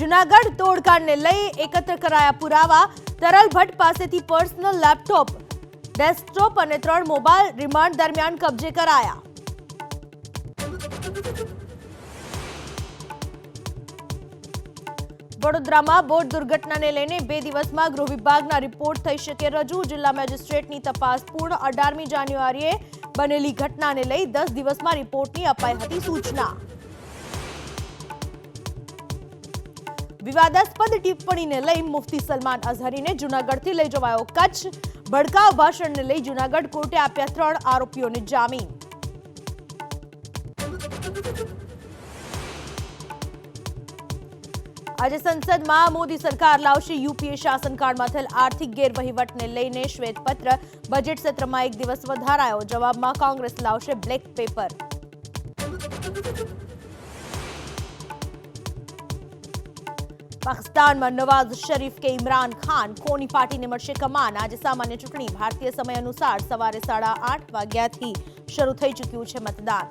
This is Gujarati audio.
જુનાગઢ તોડકાંડને લઈ એકત્ર કરાયા પુરાવા. તરલ ભટ્ટ પાસેથી પર્સનલ લેપટોપ, ડેસ્કટોપ અને ત્રણ મોબાઈલ રિમાન્ડ દરમિયાન કબજે કરાયા. વડોદરામાં બોટ દુર્ઘટનાને લઈને બે દિવસમાં ગૃહ વિભાગના રિપોર્ટ થઈ શકે રજૂ. જિલ્લા મેજિસ્ટ્રેટની તપાસ પૂર્ણ. અઢારમી જાન્યુઆરીએ બનેલી ઘટનાને લઈ દસ દિવસમાં રિપોર્ટની અપાઈ હતી સૂચના. વિવાદાસ્પદ ટિપ્પણીને લઈ મુફતી સલમાન અઝહરીને જૂનાગઢથી લઈ જવાયો કચ્છ. ભડકાવ ભાષણને લઈ જૂનાગઢ કોર્ટે આપ્યા ત્રણ આરોપીઓને જામીન. આજે સંસદમાં મોદી સરકાર લાવશે યુપીએ શાસનકાળમાં થયેલ આર્થિક ગેરવહીવટને લઈને શ્વેતપત્ર. બજેટ સત્રમાં એક દિવસ વધારાયો. જવાબમાં કોંગ્રેસ લાવશે બ્લેક પેપર. પાકિસ્તાનમાં નવાઝ શરીફ કે ઇમરાન ખાન કોની પાર્ટીને મળશે કમાન? આજે સામાન્ય ચૂંટણી ભારતીય સમય અનુસાર સવારે સાડા આઠ વાગ્યાથી શરૂ થઈ ચૂક્યું છે મતદાન.